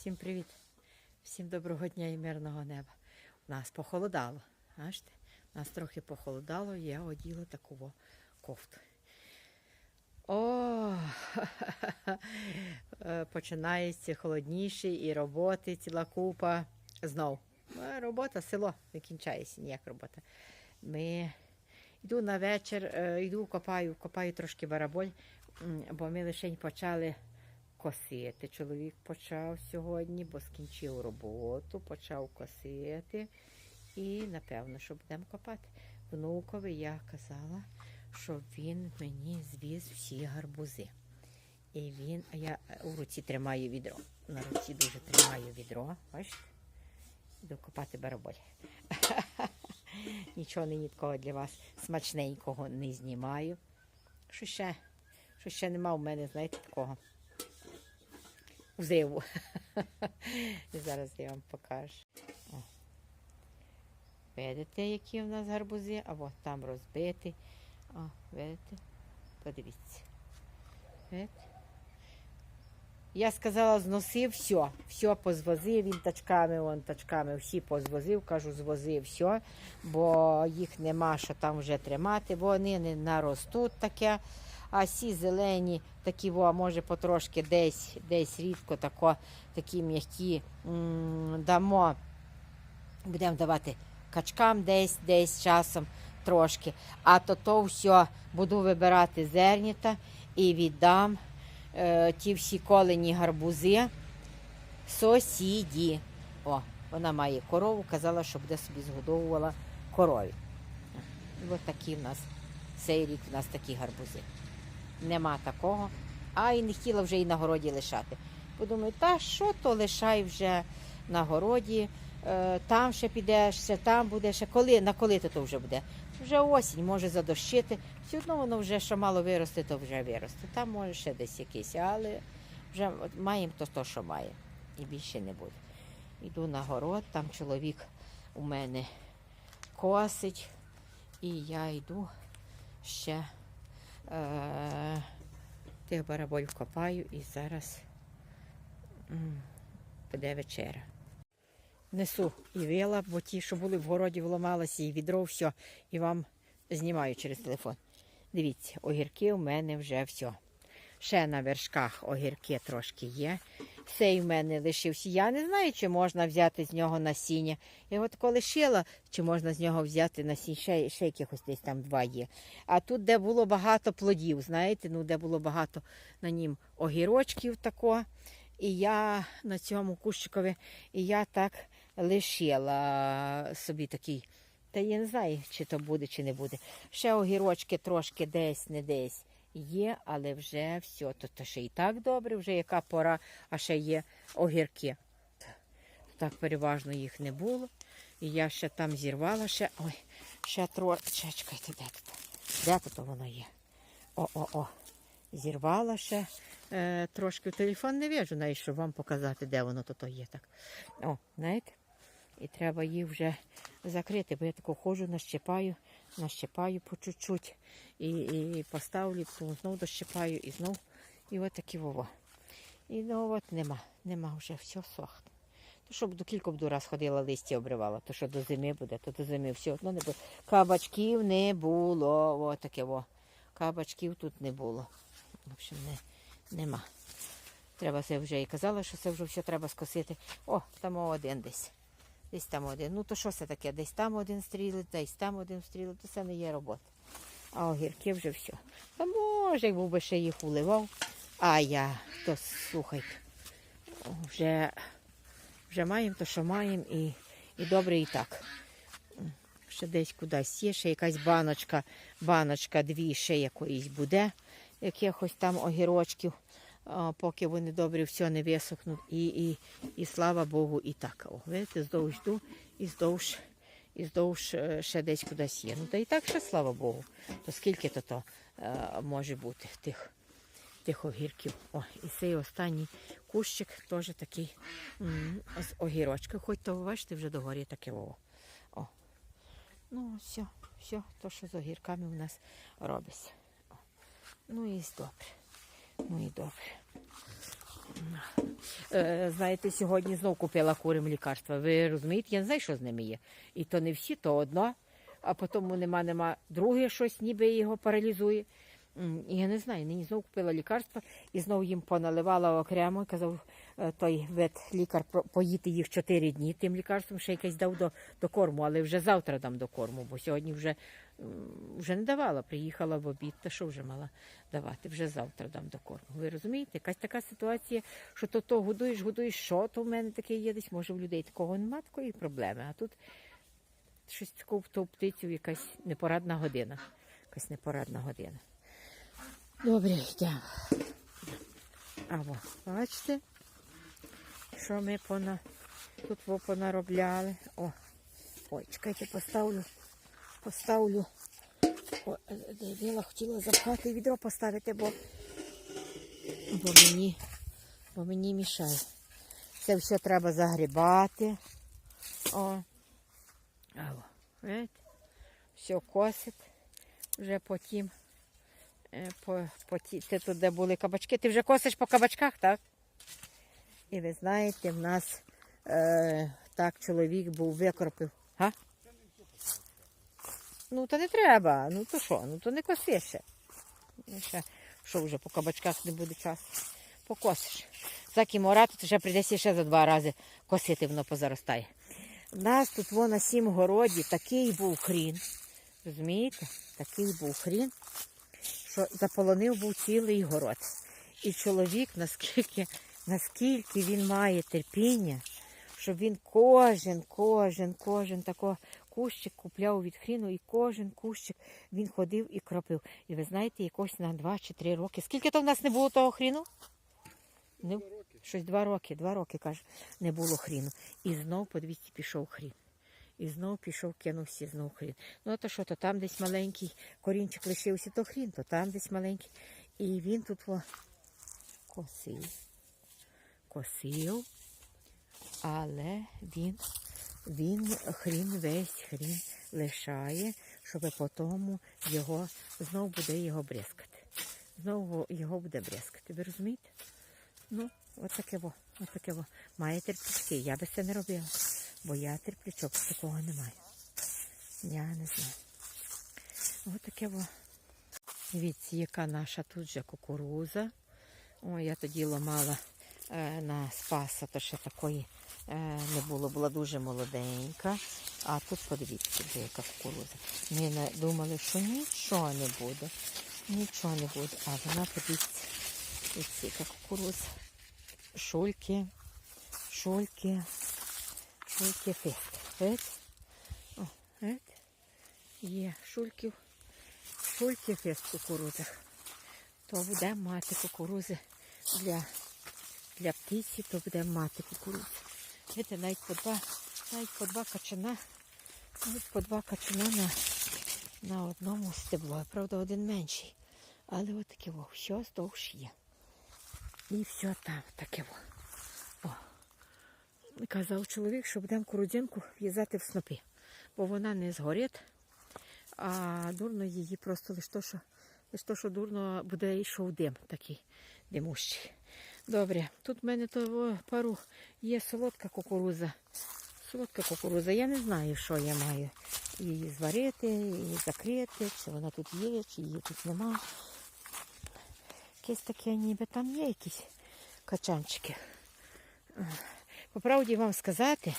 Всім привіт! Всім доброго дня і мирного неба. У нас похолодало. Бачите? У нас трохи похолодало, я оділа таку кофту. О, починається холодніше і роботи ціла купа. Знов. Е, Робота, село не кінчається ніяк робота. Ми йду на вечір, е, йду, копаю, копаю трошки бараболь, бо ми лише почали косити. Чоловік почав сьогодні, бо скінчив роботу, почав косити. І напевно, що будемо копати. Внукові я казала, що він мені звіз всі гарбузи. І він, а я у руці тримаю відро. На руці дуже тримаю відро. Бачите? Іду копати бараболь. Нічого нині такого для вас смачненького не знімаю. Що ще? Що ще нема у мене, знаєте, такого взриву. І зараз я вам покажу. О. Видите, які в нас гарбузи? А от там розбитий. О, видите? Подивіться. Видите? Я сказала, зносив все, все позвозив, він тачками, вон тачками всі позвозив, кажу, звозив все, бо їх нема що там вже тримати, бо вони не наростуть таке. А всі зелені, такі, во, може, потрошки десь, десь рідко тако, такі м'які дамо. Будемо давати качкам десь, десь часом трошки. А то то все буду вибирати зерніта і віддам е, ті всі колені гарбузи сусіді. О, вона має корову, казала, що буде собі згодовувала корові. І от такі в нас цей рік в нас такі гарбузи. Нема такого, а і не хотіла вже і на городі лишати. Подумаю, та що то лишай вже на городі, е, там ще підеш, там буде, ще коли, на коли то, то вже буде. Вже осінь може задощити. Все одно воно вже що мало виросте, то вже виросте. Там може ще десь якийсь, але вже маємо то, то, що має. І більше не буде. Йду на город, там чоловік у мене косить, і я йду ще тих бараболь копаю і зараз буде вечеря. Несу і вила, бо ті, що були в городі, вламалися, і відро, все, і вам знімаю через телефон. Дивіться, огірки у мене вже все. Ще на вершках огірки трошки є. Цей в мене лишився. Я не знаю, чи можна взяти з нього насіння. Я його тако лишила, чи можна з нього взяти насіння. Ще, ще якихось десь там два є. А тут, де було багато плодів, знаєте, ну де було багато на нім огірочків тако. І я на цьому кущикові, і я так лишила собі такий. Та я не знаю, чи то буде, чи не буде. Ще огірочки трошки десь, не десь є, але вже все. То, то ще і так добре, вже яка пора, а ще є огірки. Так переважно їх не було. І я ще там зірвала ще. Ой, ще трошки. Чекайте, де тут? Де тут воно є? О-о-о. Зірвала ще е, трошки в телефон не вижу, навіть, щоб вам показати, де воно тут є. так. О, знаєте? І треба їх вже закрити, бо я тако ходжу, нащипаю, нащипаю по чуть-чуть і, і поставлю, потім знову дощипаю і знов. І от такі вово. І ну от нема, нема вже, все сохне. То щоб до кілька б раз ходила, листя обривала, то що до зими буде, то до зими все одно не буде. Кабачків не було. О, таке во. Кабачків тут не було. В общем, не, нема. Треба це вже і казала, що це вже все треба скосити. О, там один десь. Десь там один. Ну то що це таке? Десь там один стрілить, десь там один стрілить, то це не є робота. А огірки вже все. Та може, якби би ще їх уливав. А я, то слухайте, вже, вже маємо то, що маємо, і, і добре і так. Ще десь кудись є, ще якась баночка, баночка дві ще якоїсь буде, якихось там огірочків, поки вони добре все не висохнуть. І, і, і слава Богу, і так. О, видите, здовж йду і здовж, і здовж е, ще десь кудись є. Ну та і так ще слава Богу. То скільки то, то е, може бути тих, тих огірків. О, і цей останній кущик теж такий м, з огірочка. Хоч то, бачите, вже догорі таке. О. О. Ну, все, все, то, що з огірками у нас робиться. О. Ну і добре. Ну і добре. Знаєте, сьогодні знов купила курим лікарства. Ви розумієте, я не знаю, що з ними є. І то не всі, то одно, а потім нема, нема друге щось, ніби його паралізує. Я не знаю, нині знову купила лікарства і знову їм поналивала окремо. Казав е, той ветлікар про- поїти їх 4 дні тим лікарством, ще якесь дав до, до корму, але вже завтра дам до корму, бо сьогодні вже, вже не давала. Приїхала в обід, та що вже мала давати? Вже завтра дам до корму. Ви розумієте? Якась така ситуація, що то то годуєш, годуєш, що то в мене таке є десь. Може в людей такого немає такої проблеми. А тут щось такого в ту птицю якась непорадна година. Якась непорадна година. Добре, йдемо. Або, бачите, що ми пона... тут понаробляли. О, ой, чекайте, поставлю, поставлю. О, е, Біла хотіла запхати відро поставити, бо, бо мені, бо мені мішає. Це все треба загрібати. О. Або, видите? Все косить. Вже потім. Е, По, по ті, ти тут, де були кабачки. Ти вже косиш по кабачках, так? І ви знаєте, в нас е, так чоловік був викропив. Га? Ну, то не треба. Ну то що? Ну то не коси ще. Ну, ще. Що вже по кабачках не буде часу? Покосиш. Так і морати, то ще прийдеться ще за два рази косити, воно позаростає. У нас тут во, на сім городі такий був хрін. Розумієте? Такий був хрін що заполонив був цілий город. І чоловік, наскільки, наскільки він має терпіння, щоб він кожен, кожен, кожен тако кущик купляв від хріну, і кожен кущик він ходив і кропив. І ви знаєте, якось на два чи три роки. Скільки то в нас не було того хріну? Не, щось два роки, два роки, каже, не було хріну. І знов по 200 пішов хрін. І знов пішов, кинувся знов хрін. Ну, то що, то там десь маленький корінчик лишився, то хрін, то там десь маленький. І він тут о, косив. Косив, але він, він хрін весь хрін лишає, щоб потім його знов буде його бризкати. Знову його буде бризкати. Ви розумієте? Ну, от таке во, от во. Має терпічки. Я би це не робила. Бо я терплячок такого не маю. Я не знаю. Ось таке во. Дивіться, яка наша тут же кукуруза. О, я тоді ламала на спаса, то ще такої е, не було, була дуже молоденька. А тут подивіться, де яка кукуруза. Ми думали, що нічого не буде. Нічого не буде. А вона подивіться, ось яка кукуруза. Шульки, шульки. Шульки фест. Є шульків. Шульки фест в кукурузах. То будемо мати кукурузи для, для птиці, то будемо мати кукурузи. Видите, навіть по два, навіть по два качана, навіть по два качана на, на одному стебло. Правда, один менший. Але от таке во, все здовж є. І все там таке. О. Казав чоловік, що будемо курудзинку в'язати в снопи, бо вона не згорить, а дурно її просто лише то, що, лише то, що дурно буде йшов дим такий димущий. Добре, тут в мене то пару є солодка кукуруза. Солодка кукуруза. Я не знаю, що я маю. Її зварити, її закрити, чи вона тут є, чи її тут нема. Якесь таке ніби там є якісь качанчики. По правді вам сказати,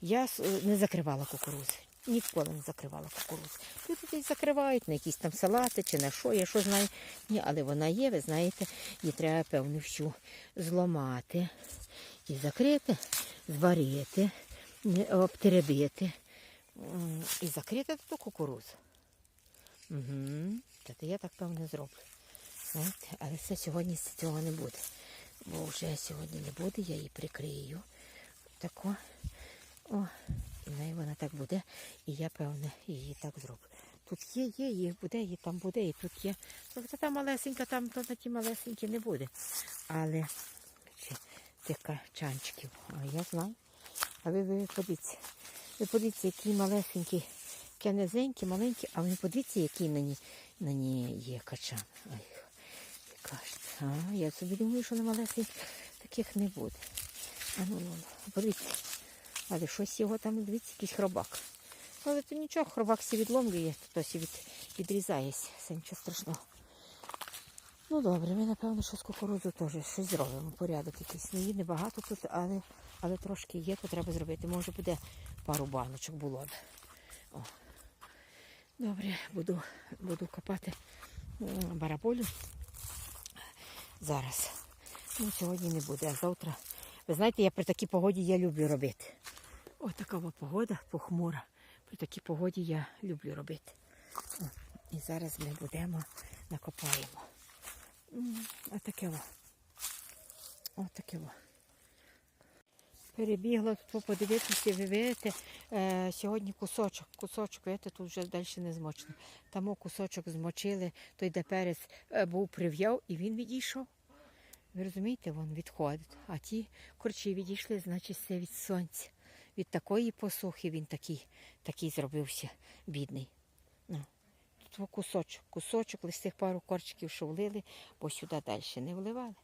я не закривала кукурузи. Ніколи не закривала кукурудзу. Люди десь закривають на якісь там салати чи на що, я що знаю. Ні, але вона є, ви знаєте, її треба, певно, всю зламати і закрити, зварити, обтеребити і закрити ту кукурудзу. Угу. Та я так певно зроблю. Знаєте, але це сьогодні цього не буде. Бо вже сьогодні не буде, я її прикрию. Тако. О, і неї вона так буде. І я, певне, її так зроблю. Тут є, є, їх буде, і там буде, і тут є. Тобто та малесенька, там то на ті малесенькі не буде. Але тих качанчиків. А я знаю. А ви, ви подивіться. Ви подивіться, які малесенькі, таке низенькі, маленькі, а ви подивіться, який на ній, на ній є качан. Ой, а, я собі думаю, що на малесенькі такі таких не буде. А ну, ну, ну, подивіться. Але щось його там, дивіться, якийсь хробак. Але то нічого, хробак всі відломлює, то всі від, відрізається. Це нічого страшного. Ну добре, ми напевно, що з кукурудзою теж щось зробимо. Порядок якийсь. Ну, її небагато тут, але, але трошки є, то треба зробити. Може буде пару баночок було. О. Добре, буду, буду копати бараболю. Зараз. Ну, сьогодні не буде, а завтра. Ви знаєте, я при такій погоді я люблю робити. Ось така погода похмура. При такій погоді я люблю робити. І зараз ми будемо накопаємо. Отаке во. Отаке во. Перебігла тут подивитися, ви видите, е, сьогодні кусочок, кусочок, видите, тут вже далі не змочено. Тому кусочок змочили, той де перець е, був прив'яв і він відійшов. Ви розумієте, він відходить. А ті корчі відійшли, значить, це від сонця. Від такої посухи він такий, такий зробився бідний. Ну, тут кусочок, кусочок, лише тих пару корчиків, що влили, бо сюди далі не вливали.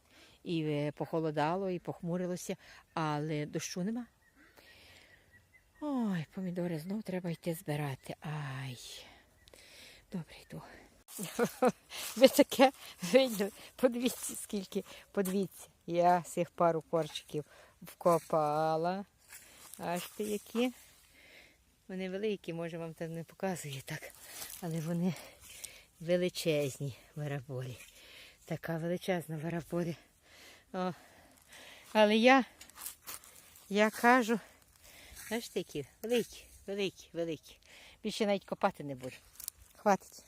І е, похолодало, і похмурилося, але дощу нема. Ой, помідори знов треба йти збирати. Ай. Добре, йду. Ви таке виділи? Подивіться, скільки, подивіться. Я цих пару корчиків вкопала. Аж ти які. Вони великі, може вам там не показує так, але вони величезні бараболі. Така величезна бараболі. О. Але я, я кажу, знаєш такі, великі, великі, великі. Більше навіть копати не буду. Хватить.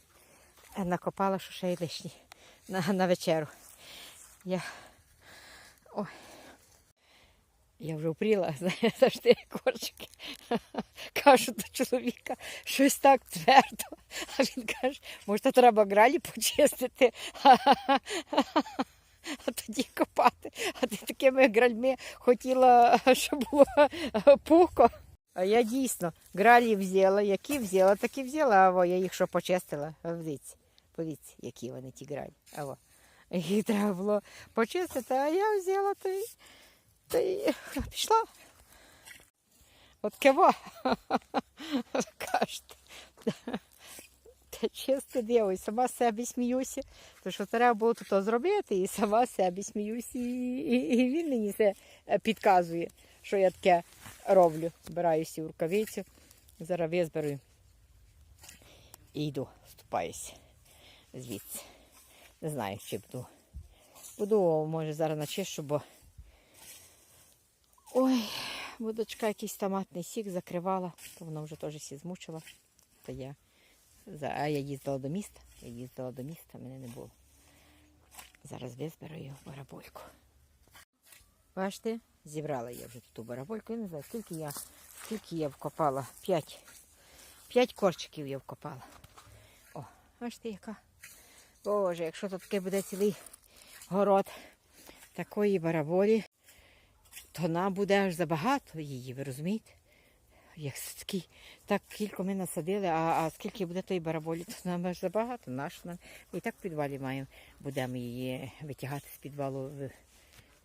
Накопала, що ще й лишні на, на вечеру. Я. Ой. Я вже впріла, завжди корчики. Кажу до чоловіка, щось так твердо. А він каже, може, треба гралі почистити, а тоді копати. А ти такими гральми хотіла, щоб було пухко. А я дійсно гралі взяла, які взяла, такі взяла, а я їх що почистила. А Подивіться, подивіться, які вони ті гралі. А во. Їх треба було почистити, а я взяла та й, та й пішла. От кого? Кажете. Та чисто дивись, сама себе сміюся. То що треба було то зробити, і сама себе сміюся, і, і, і він мені це підказує, що я таке роблю. Збираюся в рукавицю, зараз визберу і йду, ступаюся звідси. Не знаю, чи буду. Буду, може, зараз начищу, бо. Ой, будочка якийсь томатний сік закривала, то вона вже теж всі змучила. То я. А я їздила до міста. Я їздила до міста, мене не було. Зараз визберу його барабольку. Бачите, зібрала я вже ту барабольку. Я не знаю, скільки я, скільки я вкопала. П'ять. Корчиків я вкопала. О, бачите, яка. Боже, якщо тут таке буде цілий город такої бараболі, то нам буде аж забагато її, ви розумієте? Як ски- так кілько ми насадили, а, а скільки буде тої бараболі, то нам аж забагато. Наш нам. І так в підвалі маємо, будемо її витягати з підвалу, ви-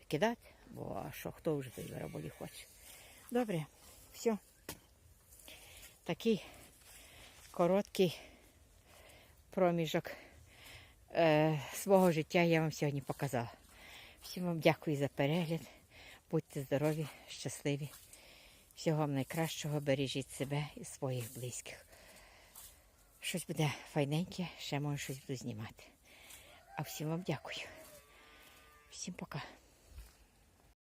викидати. Бо а що, хто вже тої бараболі хоче? Добре, все. Такий короткий проміжок е, свого життя я вам сьогодні показала. Всім вам дякую за перегляд. Будьте здорові, щасливі. Всього вам найкращого, бережіть себе і своїх близьких. Щось буде файненьке, ще може щось буду знімати. А всім вам дякую. Всім пока.